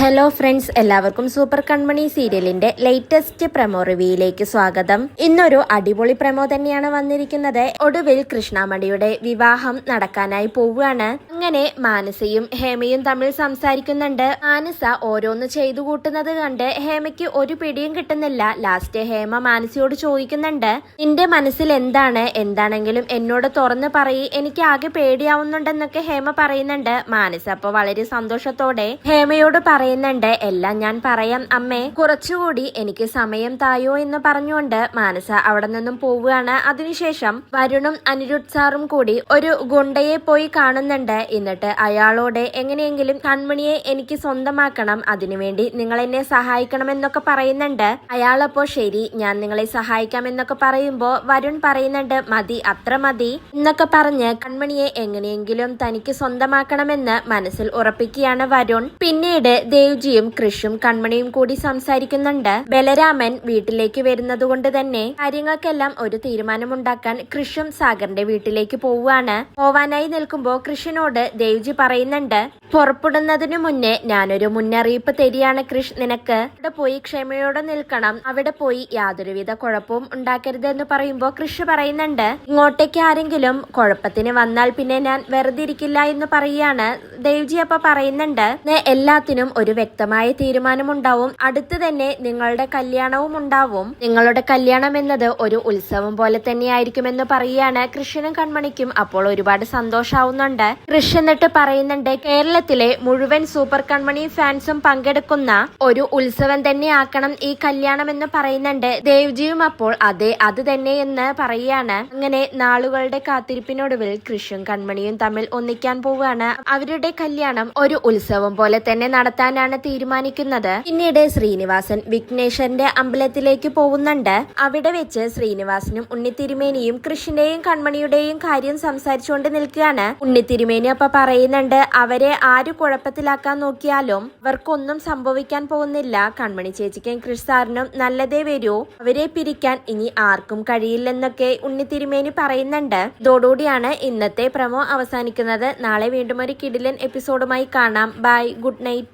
Hello friends എല്ലാവർക്കും super Kanmani സീരിയലിന്റെ latest promo റിവ്യൂയിലേക്ക് സ്വാഗതം. ഇന്നൊരു അടിപൊളി പ്രമോ തന്നെയാണ് വന്നിരിക്കുന്നത്. ഒടുവിൽ കൃഷ്ണാമണിയുടെ വിവാഹം നടക്കാനായി പോവുകയാണ്. അങ്ങനെ മാനസയും ഹേമയും തമ്മിൽ സംസാരിക്കുന്നുണ്ട്. മാനസ ഓരോന്ന് ചെയ്തു കൂട്ടുന്നത് കണ്ട് ഹേമയ്ക്ക് ഒരു പിടിയും കിട്ടുന്നില്ല. ലാസ്റ്റ് ഹേമ മാനസയോട് ചോദിക്കുന്നുണ്ട് നിന്റെ മനസ്സിൽ എന്താണ്? എന്താണെങ്കിലും എന്നോട് തുറന്ന് പറയി. എനിക്ക് ആകെ പേടിയാവുന്നുണ്ടെന്നൊക്കെ ഹേമ പറയുന്നുണ്ട്. മാനസ അപ്പൊ വളരെ സന്തോഷത്തോടെ ഹേമയോട് പറയുന്നുണ്ട്. എല്ലാം ഞാൻ പറയാം. അമ്മേ കുറച്ചുകൂടി എനിക്ക് സമയം തായോ എന്ന് പറഞ്ഞുകൊണ്ട് മാനസ അവിടെ നിന്നും പോവുകയാണ്. അതിനുശേഷം വരുണും അനിരുദ്ധ് സാറും കൂടി ഒരു ഗുണ്ടയെ പോയി കാണുന്നുണ്ട്. എന്നിട്ട് അയാളോട് എങ്ങനെയെങ്കിലും കൺമണിയെ എനിക്ക് സ്വന്തമാക്കണം. അതിനുവേണ്ടി നിങ്ങൾ എന്നെ സഹായിക്കണമെന്നൊക്കെ പറയുന്നുണ്ട്. അയാളപ്പോ ശരി ഞാൻ നിങ്ങളെ സഹായിക്കാം എന്നൊക്കെ പറയുമ്പോ വരുൺ പറയുന്നുണ്ട് മതി അത്ര മതി എന്നൊക്കെ പറഞ്ഞ് കൺമണിയെ എങ്ങനെയെങ്കിലും തനിക്ക് സ്വന്തമാക്കണമെന്ന് മനസ്സിൽ ഉറപ്പിക്കുകയാണ് വരുൺ. പിന്നീട് ദേവ്ജിയും കൃഷും കൺമണിയും കൂടി സംസാരിക്കുന്നുണ്ട്. ബലരാമൻ വീട്ടിലേക്ക് വരുന്നത് കൊണ്ട് തന്നെ കാര്യങ്ങൾക്കെല്ലാം ഒരു തീരുമാനമുണ്ടാക്കാൻ കൃഷും സാഗറിന്റെ വീട്ടിലേക്ക് പോവുകയാണ്. പോവാനായി നിൽക്കുമ്പോൾ കൃഷിനോട് ദേവ്ജി പറയുന്നുണ്ട് പുറപ്പെടുന്നതിനു മുന്നേ ഞാനൊരു മുന്നറിയിപ്പ് തരികയാണ് കൃഷ് നിനക്ക്. അവിടെ പോയി ക്ഷമയോടെ നിൽക്കണം. അവിടെ പോയി യാതൊരുവിധ കുഴപ്പവും ഉണ്ടാക്കരുത് എന്ന് പറയുമ്പോൾ കൃഷി പറയുന്നുണ്ട് ഇങ്ങോട്ടേക്ക് ആരെങ്കിലും കുഴപ്പത്തിന് വന്നാൽ പിന്നെ ഞാൻ വെറുതെ ഇരിക്കില്ല എന്ന് പറയുകയാണ്. ദേവ്ജി അപ്പൊ പറയുന്നുണ്ട് "നേ, എല്ലാത്തിനും ഒരു വ്യക്തമായ തീരുമാനമുണ്ടാവും. അടുത്ത് തന്നെ നിങ്ങളുടെ കല്യാണവും ഉണ്ടാവും. നിങ്ങളുടെ കല്യാണം എന്നത് ഒരു ഉത്സവം പോലെ തന്നെയായിരിക്കുമെന്ന് പറയുകയാണ് കൃഷ്ണനും കൺമണിക്കും. അപ്പോൾ ഒരുപാട് സന്തോഷാവുന്നുണ്ട്. കൃഷ് എന്നിട്ട് പറയുന്നുണ്ട് കേരളത്തിലെ മുഴുവൻ സൂപ്പർ കൺമണി ഫാൻസും പങ്കെടുക്കുന്ന ഒരു ഉത്സവം തന്നെ ആക്കണം ഈ കല്യാണം എന്ന് പറയുന്നുണ്ട്. ദേവ്ജിയും അപ്പോൾ അതെ അത് തന്നെ എന്ന് പറയുകയാണ്. അങ്ങനെ നാളുകളുടെ കാത്തിരിപ്പിനൊടുവിൽ കൃഷും കൺമണിയും തമ്മിൽ ഒന്നിക്കാൻ പോവുകയാണ്. അവരുടെ കല്യാണം ഒരു ഉത്സവം പോലെ തന്നെ നടത്താനാണ് തീരുമാനിക്കുന്നത്. പിന്നീട് ശ്രീനിവാസൻ വിഘ്നേശ്വരന്റെ അമ്പലത്തിലേക്ക് പോകുന്നുണ്ട്. അവിടെ വെച്ച് ശ്രീനിവാസനും ഉണ്ണിത്തിരുമേനിയും കൃഷ്ണന്റെയും കൺമണിയുടെയും കാര്യം സംസാരിച്ചുകൊണ്ട് നിൽക്കുകയാണ്. ഉണ്ണിത്തിരുമേനി അപ്പൊ പറയുന്നുണ്ട് അവരെ ആര് കുഴപ്പത്തിലാക്കാൻ നോക്കിയാലും അവർക്കൊന്നും സംഭവിക്കാൻ പോകുന്നില്ല. കൺമണി ചേച്ചിക്കും കൃഷ് സാറിനും നല്ലതേ വരൂ. അവരെ പിരിക്കാൻ ഇനി ആർക്കും കഴിയില്ലെന്നൊക്കെ ഉണ്ണിത്തിരുമേനി പറയുന്നുണ്ട്. ഇതോടുകൂടിയാണ് ഇന്നത്തെ പ്രമോ അവസാനിക്കുന്നത്. നാളെ വീണ്ടും ഒരു കിടിലൻ എപ്പിസോഡുമായി കാണാം. Bye good night.